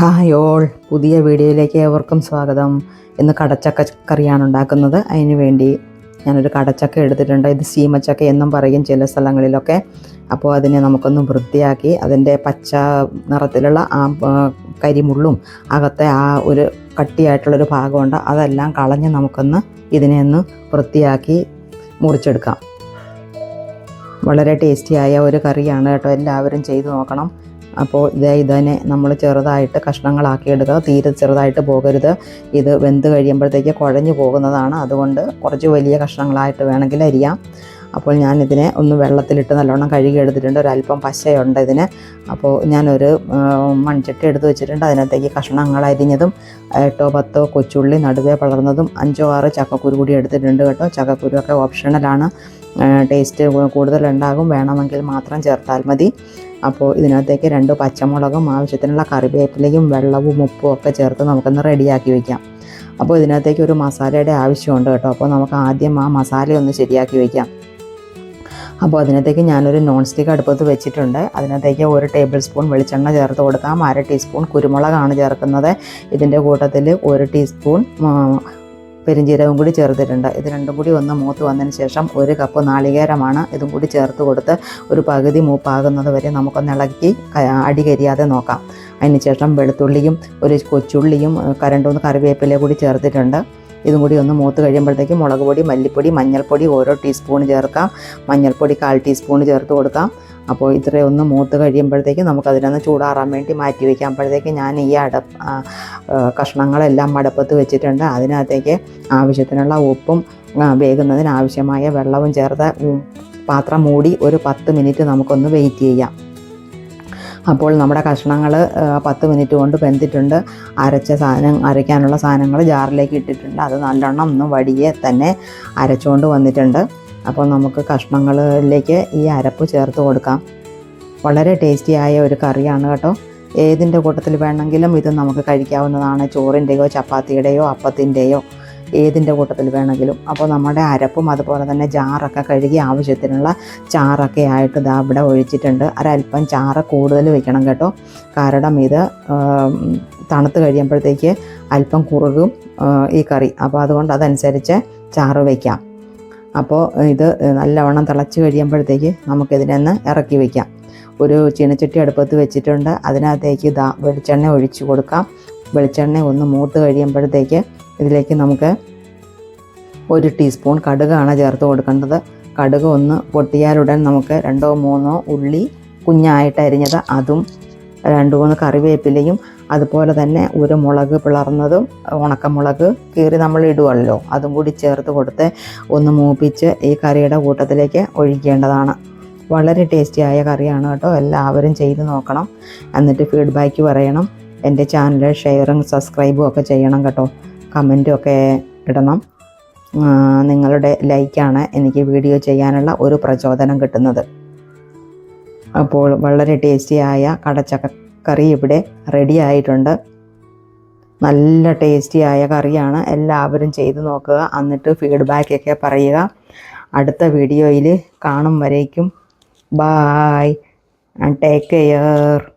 Hi all. പുതിയ വീഡിയോയിലേക്ക് ഏവർക്കും സ്വാഗതം. ഇന്ന് കടച്ചക്ക കറിയാണ് ഉണ്ടാക്കുന്നത്. അതിന് വേണ്ടി ഞാനൊരു കടച്ചക്ക എടുത്തിട്ടുണ്ട്. ഇത് സീമച്ചക്ക എന്നും പറയും ചില സ്ഥലങ്ങളിലൊക്കെ. അപ്പോൾ അതിനെ നമുക്കൊന്ന് വൃത്തിയാക്കി അതിന്റെ പച്ച നിറത്തിലുള്ള ആ കരിമുള്ളും അകത്തെ ആ ഒരു കട്ടിയായിട്ടുള്ളൊരു ഭാഗമുണ്ട്. അതെല്ലാം കളഞ്ഞ് നമുക്കൊന്ന് ഇതിനെ ഒന്ന് വൃത്തിയാക്കി മുറിച്ചെടുക്കാം. വളരെ ടേസ്റ്റിയായ ഒരു കറിയാണ് കേട്ടോ. എല്ലാവരും ചെയ്തു നോക്കണം. അപ്പോൾ ഇതേ ഇതിനെ നമ്മൾ ചെറുതായിട്ട് കഷ്ണങ്ങളാക്കി എടുക്കുക. തീരെ ചെറുതായിട്ട് പോകരുത്. ഇത് വെന്ത് കഴിയുമ്പോഴത്തേക്ക് കുഴഞ്ഞു പോകുന്നതാണ്. അതുകൊണ്ട് കുറച്ച് വലിയ കഷ്ണങ്ങളായിട്ട് വേണമെങ്കിൽ അരിയാം. അപ്പോൾ ഞാനിതിനെ ഒന്ന് വെള്ളത്തിലിട്ട് നല്ലോണം കഴുകി എടുത്തിട്ടുണ്ട്. ഒരല്പം പശയുണ്ട് ഇതിന്. അപ്പോൾ ഞാനൊരു മൺചട്ടി എടുത്ത് വെച്ചിട്ടുണ്ട്. അതിനകത്തേക്ക് കഷ്ണങ്ങൾ അരിഞ്ഞതും എട്ടോ പത്തോ കൊച്ചുള്ളി നടുവേ പളർന്നതും അഞ്ചോ ആറ് ചക്കക്കുരു കൂടി എടുത്തിട്ടുണ്ട് കേട്ടോ. ചക്കക്കുരു ഒക്കെ ഓപ്ഷണലാണ്. ടേസ്റ്റ് കൂടുതലുണ്ടാകും. വേണമെങ്കിൽ മാത്രം ചേർത്താൽ മതി. അപ്പോൾ ഇതിനകത്തേക്ക് രണ്ട് പച്ചമുളകും ആവശ്യത്തിനുള്ള കറിവേപ്പിലയും വെള്ളവും ഉപ്പും ഒക്കെ ചേർത്ത് നമുക്കൊന്ന് റെഡിയാക്കി വയ്ക്കാം അപ്പോൾ ഇതിനകത്തേക്ക് ഒരു മസാലയുടെ ആവശ്യമുണ്ട് കേട്ടോ. അപ്പോൾ നമുക്ക് ആദ്യം ആ മസാല ഒന്ന് ശരിയാക്കി വയ്ക്കാം അപ്പോൾ അതിനകത്തേക്ക് ഞാനൊരു നോൺ സ്റ്റിക്ക് അടുപ്പത്ത് വെച്ചിട്ടുണ്ട്. അതിനകത്തേക്ക് ഒരു ടേബിൾ സ്പൂൺ വെളിച്ചെണ്ണ ചേർത്ത് കൊടുക്കാം. അര ടീസ്പൂൺ കുരുമുളകാണ് ചേർക്കുന്നത്. ഇതിന്റെ കൂട്ടത്തിൽ ഒരു ടീസ്പൂൺ ആ, പെരിഞ്ജീരകം കൂടി ചേർത്തിട്ടുണ്ട്. ഇത് രണ്ടും കൂടി ഒന്ന് മൂത്ത് വന്നതിന് ശേഷം ഒരു കപ്പ് നാളികേരമാണ് ഇതും കൂടി ചേർത്ത് കൊടുത്ത് ഒരു പകുതി മൂപ്പാകുന്നത് വരെ നമുക്കൊന്ന് ഇളക്കി അടികരിയാതെ അടി കരിയാതെ നോക്കാം. അതിനുശേഷം വെളുത്തുള്ളിയും ഒരു കൊച്ചുള്ളിയും കരണ്ടൂന്ന് കറിവേപ്പില കൂടി ചേർത്തിട്ടുണ്ട്. ഇതും കൂടി ഒന്ന് മൂത്ത് കഴിയുമ്പോഴത്തേക്കും മുളക് പൊടി മല്ലിപ്പൊടി മഞ്ഞൾപ്പൊടി ഓരോ ടീസ്പൂൺ ചേർക്കാം. മഞ്ഞൾപ്പൊടി കാൽ ടീസ്പൂൺ ചേർത്ത് കൊടുക്കാം. അപ്പോൾ ഇത്രയും ഒന്ന് മൂത്ത് നമുക്ക് നമുക്കതിനൊന്ന് ചൂടാറാൻ വേണ്ടി മാറ്റി വയ്ക്കാം അപ്പോഴത്തേക്ക് ഞാൻ ഈ അട കഷ്ണങ്ങളെല്ലാം അടപ്പത്ത് വെച്ചിട്ടുണ്ട്. അതിനകത്തേക്ക് ആവശ്യത്തിനുള്ള ഉപ്പും വേകുന്നതിന് ആവശ്യമായ വെള്ളവും ചേർത്ത് പാത്രം മൂടി ഒരു പത്ത് മിനിറ്റ് നമുക്കൊന്ന് വെയിറ്റ് ചെയ്യാം. അപ്പോൾ നമ്മുടെ കഷ്ണങ്ങൾ പത്ത് മിനിറ്റ് കൊണ്ട് വെന്തിട്ടുണ്ട്. അരച്ച സാധനം അരയ്ക്കാനുള്ള സാധനങ്ങൾ ജാറിലേക്ക് ഇട്ടിട്ടുണ്ട്. അത് നല്ലോണം ഒന്ന് വടിയെ തന്നെ അരച്ചുകൊണ്ട് വന്നിട്ടുണ്ട്. അപ്പോൾ നമുക്ക് കഷ്ണങ്ങളിലേക്ക് ഈ അരപ്പ് ചേർത്ത് കൊടുക്കാം. വളരെ ടേസ്റ്റിയായ ഒരു കറിയാണ് കേട്ടോ. ഏതിന്റെ കൂട്ടത്തിൽ വേണമെങ്കിലും ഇത് നമുക്ക് കഴിക്കാവുന്നതാണ്. ചോറിന്റെയോ ചപ്പാത്തിയുടെയോ അപ്പത്തിന്റെയോ ഏതിന്റെ കൂട്ടത്തിൽ വേണമെങ്കിലും. അപ്പോൾ നമ്മുടെ അരപ്പും അതുപോലെ തന്നെ ജാറൊക്കെ കഴുകി ആവശ്യത്തിനുള്ള ചാറൊക്കെ ആയിട്ട് ഇതാ ഇവിടെ ഒഴിച്ചിട്ടുണ്ട്. ഒരല്പം ചാറ് കൂടുതൽ വെക്കണം കേട്ടോ. കാരണം ഇത് തണുത്ത് കഴിയുമ്പോഴത്തേക്ക് അല്പം കുറുകും ഈ കറി. അപ്പോൾ അതുകൊണ്ട് അതനുസരിച്ച് ചാറ് വയ്ക്കാം അപ്പോൾ ഇത് നല്ലവണ്ണം തിളച്ച് കഴിയുമ്പോഴത്തേക്ക് നമുക്കിതിനൊന്ന് ഇറക്കി വയ്ക്കാം ഒരു ചീനച്ചട്ടി അടുപ്പത്ത് വെച്ചിട്ടുണ്ട്. അതിനകത്തേക്ക് ദാ വെളിച്ചെണ്ണ ഒഴിച്ച് കൊടുക്കാം. വെളിച്ചെണ്ണ ഒന്ന് മൂത്ത് കഴിയുമ്പോഴത്തേക്ക് ഇതിലേക്ക് നമുക്ക് ഒരു ടീസ്പൂൺ കടുകാണ് ചേർത്ത് കൊടുക്കേണ്ടത്. കടുക് ഒന്ന് പൊട്ടിയാലുടൻ നമുക്ക് രണ്ടോ മൂന്നോ ഉള്ളി കുഞ്ഞായിട്ട് അരിഞ്ഞത് അതും രണ്ട് മൂന്ന് കറിവേപ്പിലയും അതുപോലെ തന്നെ ഒരു മുളക് പിളർന്നതും ഉണക്കമുളക് കീറി നമ്മൾ ഇടുമല്ലോ അതും കൂടി ചേർത്ത് കൊടുത്ത് ഒന്ന് മൂപ്പിച്ച് ഈ കറിയുടെ കൂട്ടത്തിലേക്ക് ഒഴിക്കേണ്ടതാണ്. വളരെ ടേസ്റ്റിയായ കറിയാണ് കേട്ടോ. എല്ലാവരും ചെയ്ത് നോക്കണം. എന്നിട്ട് ഫീഡ്ബാക്ക് പറയണം. എന്റെ ചാനൽ ഷെയറും സബ്സ്ക്രൈബും ഒക്കെ ചെയ്യണം കേട്ടോ. കമന്റും ഒക്കെ ഇടണം. നിങ്ങളുടെ ലൈക്കാണ് എനിക്ക് വീഡിയോ ചെയ്യാനുള്ള ഒരു പ്രചോദനം കിട്ടുന്നത്. അപ്പോൾ വളരെ ടേസ്റ്റിയായ കടച്ചക്കറി ഇവിടെ റെഡി ആയിട്ടുണ്ട്. നല്ല ടേസ്റ്റിയായ കറിയാണ്. എല്ലാവരും ചെയ്ത് നോക്കുക. എന്നിട്ട് ഫീഡ്ബാക്കൊക്കെ പറയുക. അടുത്ത വീഡിയോയിൽ കാണും വരേക്കും. Bye and take care